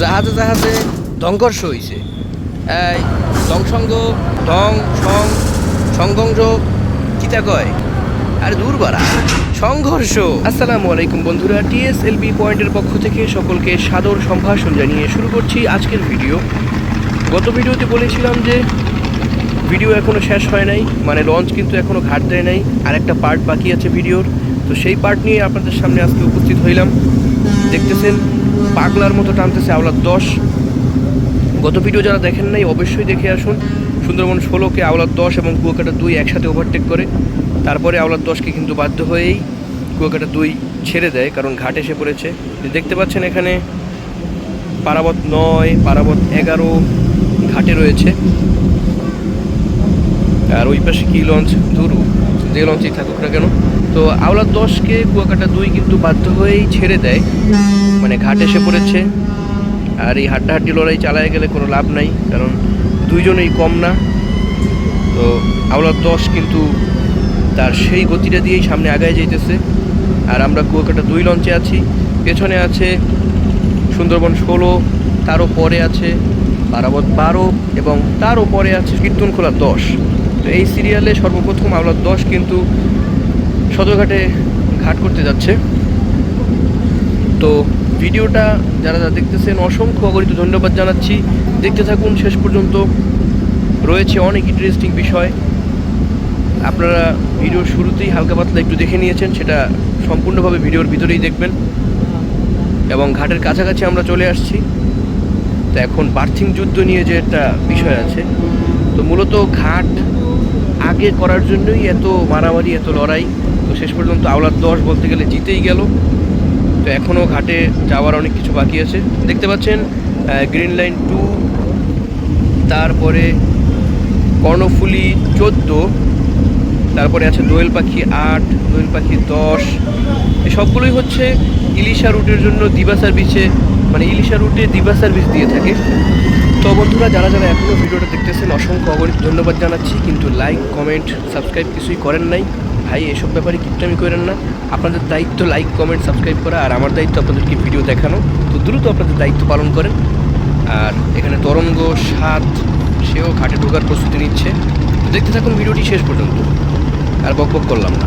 জাহাজে জাহাজে ধ্বংকর্ষ হইছে। এই দংসঙ্গ ধং সং সংঘর্ষ কিতা কয়? আরে দূর বাড়া, সংঘর্ষ। আসসালামু আলাইকুম বন্ধুরা, টিএসএলবি পয়েন্টের পক্ষ থেকে সকলকে সাদর সম্ভাষণ জানিয়ে শুরু করছি আজকের ভিডিও। গত ভিডিওতে বলেছিলাম যে, ভিডিও এখনও শেষ হয় নাই মানে লঞ্চ কিন্তু এখনও ঘাট দেয় নাই আর একটা পার্ট বাকি আছে ভিডিওর। তো সেই পার্ট নিয়ে আপনাদের সামনে আজকে উপস্থিত হইলাম। দেখতেছেন পাগলার মতো টানতেছে আওলাদ দশ। গত ভিডিও যারা দেখেন নাই, অবশ্যই দেখে আসুন। সুন্দরবন ষোলোকে আওলাদ দশ এবং কুয়াকাটা দুই একসাথে ওভারটেক করে। তারপরে আওলাদ দশকে কিন্তু বাধ্য হয়েই কুয়াকাটা দুই ছেড়ে দেয়, কারণ ঘাট এসে পড়েছে। দেখতে পাচ্ছেন এখানে, পারাবত নয়, পারাবত এগারো ঘাটে রয়েছে। আর ওই পাশে কি লঞ্চ ধরু, যে লঞ্চেই থাকুক না কেন। তো আওলাদ দশকে কুয়াকাটা দুই কিন্তু বাধ্য হয়েই ছেড়ে দেয়। মানে ঘাট এসে পড়েছে। আর এই হাড্ডাহাড্ডি লড়াই চালায় গেলে কোনো লাভ নাই, কারণ দুইজনেই কম না। তো আওলাদ দশ কিন্তু তার সেই গতিটা দিয়েই সামনে আগায় যাইতেছে। আর আমরা কুয়াকাটা দুই লঞ্চে আছি। পেছনে আছে সুন্দরবন ষোলো, তারও পরে আছে বারাবত বারো এবং তারও পরে আছে কীর্তনখোলা দশ। তো এই সিরিয়ালে সর্বপ্রথম আওলাদ দশ কিন্তু সদরঘাটে ঘাট করতে যাচ্ছে। তো ভিডিওটা যারা যারা দেখতেছেন, অসংখ্য অগণিত ধন্যবাদ জানাচ্ছি। দেখতে থাকুন, শেষ পর্যন্ত। রয়েছে অনেক ইন্টারেস্টিং বিষয়। আপনারা ভিডিওর শুরুতেই হালকা পাতলা একটু দেখে নিয়েছেন, সেটা সম্পূর্ণভাবে ভিডিওর ভিতরেই দেখবেন। এবং ঘাটের কাছাকাছি আমরা চলে আসছি। তো এখন বার্থিং যুদ্ধ নিয়ে যে একটা বিষয় আছে। তো মূলত ঘাট আগে করার জন্যই এত মারামারি, এত লড়াই। শেষ পর্যন্ত আওলার দশ বলতে গেলে জিতেই গেল। তো এখনও ঘাটে যাওয়ার অনেক কিছু বাকি আছে। দেখতে পাচ্ছেন গ্রিন লাইন টু তারপরে কর্ণফুলি চোদ্দ, তারপরে আছে দোয়েল পাখি আট, দোয়েল পাখি দশ। এই সবগুলোই হচ্ছে ইলিশা রুটের জন্য দিবা সার্ভিসে মানে ইলিশা রুটে দিবা সার্ভিস দিয়ে থাকে। তো বন্ধুরা, যারা যারা এখনও ভিডিওটা দেখতেছেন, অসংখ্য অগণিত ধন্যবাদ জানাচ্ছি। কিন্তু লাইক কমেন্ট সাবস্ক্রাইব কিছুই করেন নাই। ভাই, এসব ব্যাপারে কিপটামি করেন না। আপনাদের দায়িত্ব লাইক কমেন্ট সাবস্ক্রাইব করা, আর আমার দায়িত্ব আপনাদেরকে ভিডিও দেখানো। তো দ্রুত আপনাদের দায়িত্ব পালন করেন। আর এখানে তরঙ্গ, সাত, সেও ঘাটে ঢোকার প্রস্তুতি নিচ্ছে। দেখতে থাকুন ভিডিওটি শেষ পর্যন্ত। আর বক বক করলাম না।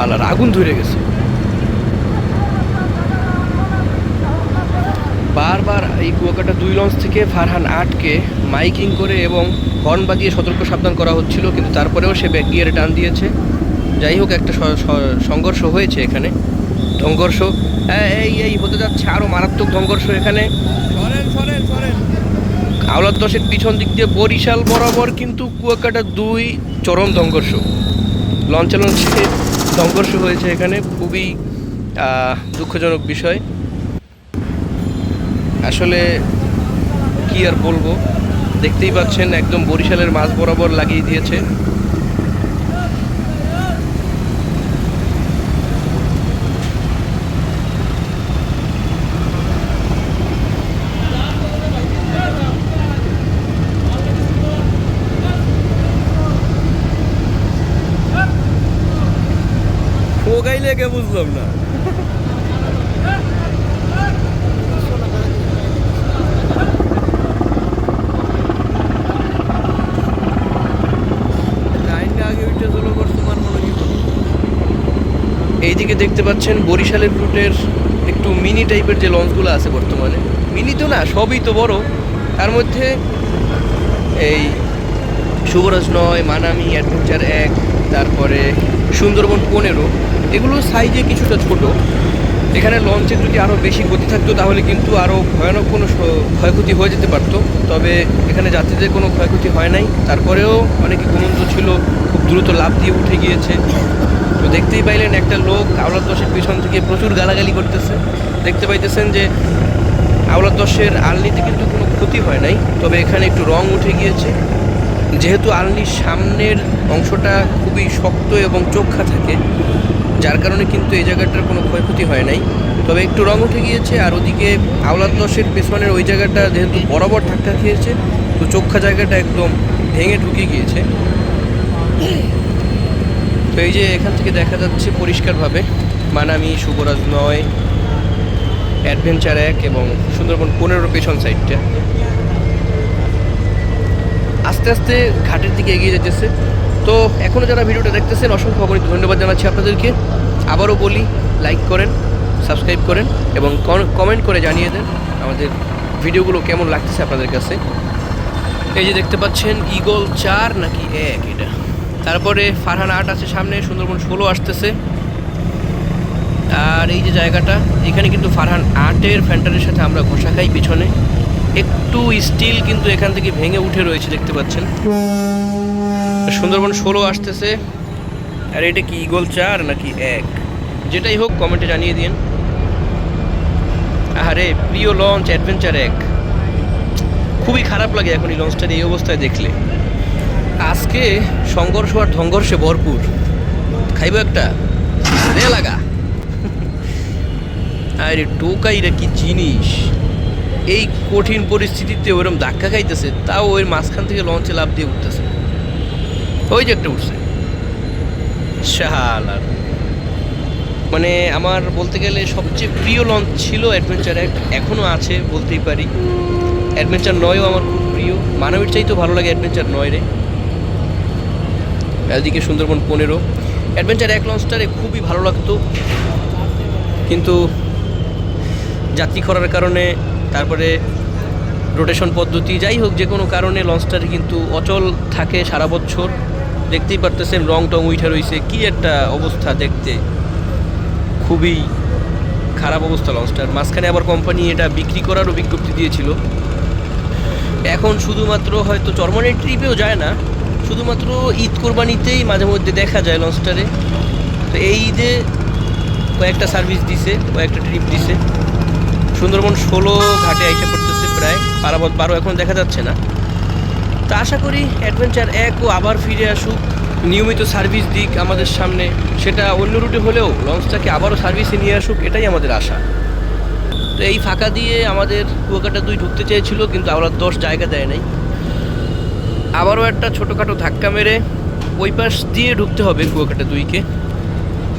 শাল আর আগুন ধরে গেছে। বারবার এই কুয়াকাটা দুই লঞ্চ থেকে ফারহান আটকে মাইকিং করে এবং হর্ন বাজিয়ে সতর্ক সাবধান করা হচ্ছিল কিন্তু তারপরেও সে ব্যাক গিয়ারে টান দিয়েছে। যাই হোক একটা সংঘর্ষ হয়েছে এখানে। সংঘর্ষ হ্যাঁ, এই এই হতে যাচ্ছে আরও মারাত্মক সংঘর্ষ এখানে। আওলাদ দশের পিছন দিক দিয়ে বরিশাল বরাবর কিন্তু কুয়াকাটা দুই চরম সংঘর্ষ লঞ্চে লঞ্চে সংঘর্ষ হয়েছে এখানে, খুবই দুঃখজনক বিষয়। আসলে কি আর বলব? দেখতেই পাচ্ছেন, একদম বরিশালের মাছ বরাবর লাগিয়ে দিয়েছে। কে বুঝলাম না। এইদিকে দেখতে পাচ্ছেন বরিশালের রুটের একটু মিনি টাইপের যে লঞ্চগুলো আছে বর্তমানে। মিনি তো না, সবই তো বড়। তার মধ্যে এই শুভরাজ নয়, মানামি, অ্যাডভেঞ্চার এক, তারপরে সুন্দরবন পনেরো। এগুলো সাইজে কিছুটা ছোট। এখানে লঞ্চে যদি আরও বেশি গতি থাকতো, তাহলে কিন্তু আরও ভয়ানক কোনো ক্ষয়ক্ষতি হয়ে যেতে পারতো। তবে এখানে যাত্রীদের কোনো ক্ষয়ক্ষতি হয় নাই। তারপরেও অনেকে ঘুমন্ত ছিল, খুব দ্রুত লাভ দিয়ে উঠে গিয়েছে। তো দেখতেই পাইলেন একটা লোক আওলাদ দশের পিছন থেকে প্রচুর গালাগালি করতেছে। দেখতে পাইতেছেন যে আওলাদ দশের আলনিতে কিন্তু কোনো ক্ষতি হয় নাই। তবে এখানে একটু রং উঠে গিয়েছে। যেহেতু আলনির সামনের অংশটা খুবই শক্ত এবং চোখা থাকে যার কারণে কিন্তু এই জায়গাটার কোনো ক্ষয়ক্ষতি হয় নাই। তবে একটু রং উঠে গিয়েছে আর ওদিকে আওলাদ দশের পেছনের ওই জায়গাটা যেহেতু বরাবর ধাক্কা খেয়েছে, তো চোখা জায়গাটা একদম ভেঙে ঢুকে গিয়েছে। তো এই যে এখান থেকে দেখা যাচ্ছে পরিষ্কারভাবে মানামি শুভরাজ নয়, অ্যাডভেঞ্চার এক এবং সুন্দরবন পনেরো পেছন সাইডটা। আস্তে আস্তে ঘাটের দিকে এগিয়ে যেতেছে। তো এখনও যারা ভিডিওটা দেখতেছেন, অসংখ্য অগণিত ধন্যবাদ জানাচ্ছি আপনাদেরকে। আবারও বলি লাইক করেন সাবস্ক্রাইব করেন এবং কমেন্ট করে জানিয়ে দেন আমাদের ভিডিওগুলো কেমন লাগতেছে আপনাদের কাছে। এই যে দেখতে পাচ্ছেন ইগল চার নাকি এক এটা। তারপরে ফারহান আট আছে সামনে, সুন্দরবন ষোলো আসতেছে। আর এই যে জায়গাটা, এখানে কিন্তু ফারহান আটের ফ্যান্টারের সাথে আমরা ঘোষা খাই পিছনে। একটু স্টিল কিন্তু এখান থেকে ভেঙে উঠে রয়েছে, দেখতে পাচ্ছেন। সুন্দরবন ষোলো আসতেছে। আর এটা কি ইগল চার নাকি এক? যেটাই হোক কমেন্টে জানিয়ে দিন। আরে প্রিয় লঞ্চ অ্যাডভেঞ্চার এক। খুবই খারাপ লাগে এখন এই লঞ্চটার এই অবস্থায় দেখলে। আজকে সংঘর্ষ আর ধংঘর্ষে ভরপুর। খাইব একটা? রে লাগা। আরে টোকাইরা কি জিনিস। এই কঠিন পরিস্থিতিতে ওরকম ধাক্কা খাইতেছে তাও ওই মাঝখান থেকে লঞ্চে লাভ দিয়ে উঠতেছে। ওই যে একটা উঠছে। শাহালার মানে আমার বলতে গেলে সবচেয়ে প্রিয় লঞ্চ ছিল অ্যাডভেঞ্চার এক এখনও আছে বলতেই পারি। অ্যাডভেঞ্চার নয়ও আমার খুব প্রিয়। মানবীর চাইতেও ভালো লাগে অ্যাডভেঞ্চার নয় রে। এদিকে সুন্দরবন পনেরো। অ্যাডভেঞ্চার এক লঞ্চটারে খুবই ভালো লাগতো। কিন্তু যাত্রী করার কারণে, তারপরে রোটেশন পদ্ধতি, যাই হোক যে কোনো কারণে লঞ্চটার কিন্তু অচল থাকে সারা বছর। দেখতেই পারতেছেন রং টং উঠে রয়েছে কি একটা অবস্থা দেখতে। খুবই খারাপ অবস্থা লঞ্চটার। মাঝখানে আবার কোম্পানি এটা বিক্রি করারও বিজ্ঞপ্তি দিয়েছিল। এখন শুধুমাত্র হয়তো চরমনের ট্রিপেও যায় না, শুধুমাত্র ঈদ কোরবানিতেই মাঝে মধ্যে দেখা যায় লঞ্চটারে। তো এই ঈদে কয়েকটা সার্ভিস দিছে, কয়েকটা ট্রিপ দিছে। সুন্দরবন ষোলো ঘাটে আইসা পড়তেছে প্রায়। পারাবত বারো এখন দেখা যাচ্ছে না। তা আশা করি অ্যাডভেঞ্চার একও আবার ফিরে আসুক। নিয়মিত সার্ভিস দিক আমাদের সামনে, সেটা অন্য রুটে হলেও লঞ্চটাকে আবারও সার্ভিসে নিয়ে আসুক, এটাই আমাদের আশা। তো এই ফাঁকা দিয়ে আমাদের কুয়াকাটা দুই ঢুকতে চেয়েছিল, কিন্তু আমরা দশ জায়গা দেয় নাই। আবারও একটা ছোটোখাটো ধাক্কা মেরে ওই পাশ দিয়ে ঢুকতে হবে কুয়াকাটা দুইকে।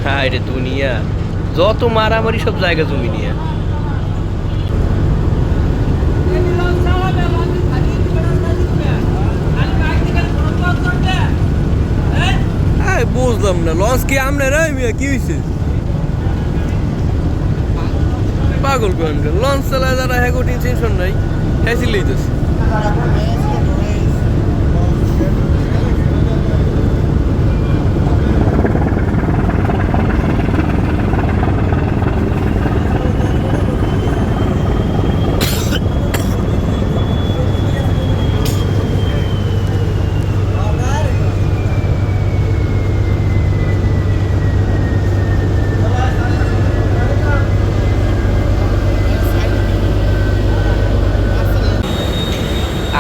হ্যাঁ রে দুনিয়া, যত মারামারি সব জায়গা জমি নিয়ে। বুঝলাম না। লঞ্চ কি আমনে রে মিয়া? কি হইছে? পাগল কোন লঞ্চ চালায় যারা হ্যাঁ টেনশন নাই। হ্যাসি লইতেছে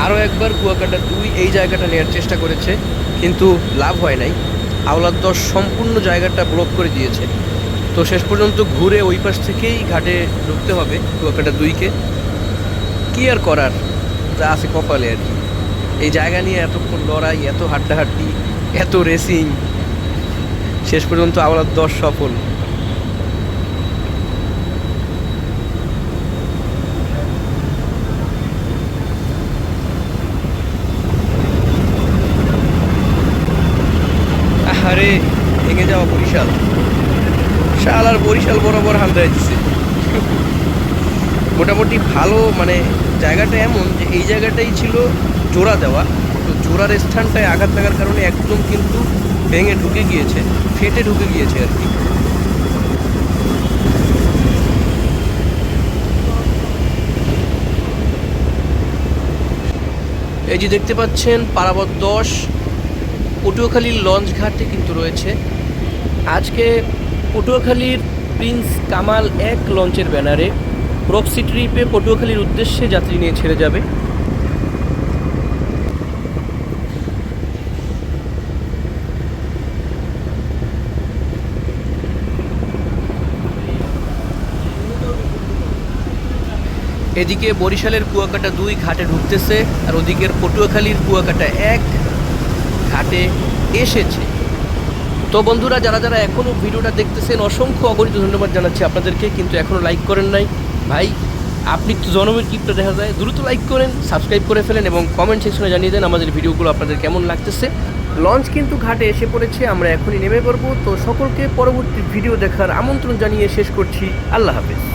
আরও একবার কুয়াকাটা দুই এই জায়গাটা নেওয়ার চেষ্টা করেছে, কিন্তু লাভ হয় নাই। আওলাদ দশ সম্পূর্ণ জায়গাটা ব্লক করে দিয়েছে। তো শেষ পর্যন্ত ঘুরে ওই পাশ থেকেই ঘাটে ঢুকতে হবে, কুয়াকাটা দুইকে। কী আর করার? যা আছে কপালে আর কি। এই জায়গা নিয়ে এতক্ষণ লড়াই, এত হাড্ডাহাড্ডি, এত রেসিং শেষ পর্যন্ত আওলাদ দশ সফল। আরে ভেঙে যাওয়া বরিশাল। শাল আর বরিশাল বরাবর হালদা দিচ্ছে মোটামুটি ভালো মানে জায়গাটা এমন যে এই জায়গাটাই ছিল জোড়া দেওয়া। তো জোড়ার স্থানটায় আঘাত লাগার কারণে একদম কিন্তু ভেঙে ঢুকে গিয়েছে, ফেটে ঢুকে গিয়েছে আর কি। এই যে দেখতে পাচ্ছেন, পারাবত দশ পটুয়াখালীর লঞ্চ ঘাটে কিন্তু রয়েছে। আজকে পটুয়াখালীর প্রিন্স কামাল এক লঞ্চের ব্যানারে প্রক্সি ট্রিপে পটুয়াখালীর উদ্দেশ্যে যাত্রী নিয়ে ছেড়ে যাবে। এদিকে বরিশালের কুয়াকাটা দুই ঘাটে ঢুকতেছে, আর ওদিকের পটুয়াখালীর কুয়াকাটা এক ঘাটে এসেছে। তো বন্ধুরা, যারা যারা এখনও ভিডিওটা দেখতেছেন, অসংখ্য অগণিত ধন্যবাদ জানাচ্ছি আপনাদেরকে। কিন্তু এখনও লাইক করেন নাই। ভাই, আপনি তো জনমের কিপটা দেখা যায়। দ্রুত লাইক করেন সাবস্ক্রাইব করে ফেলেন এবং কমেন্ট সেকশনে জানিয়ে দেন আমাদের ভিডিওগুলো আপনাদের কেমন লাগতেছে। লঞ্চ কিন্তু ঘাটে এসে পড়েছে, আমরা এখনই নেমে পড়ব। তো সকলকে পরবর্তী ভিডিও দেখার আমন্ত্রণ জানিয়ে শেষ করছি। আল্লাহ হাফেজ।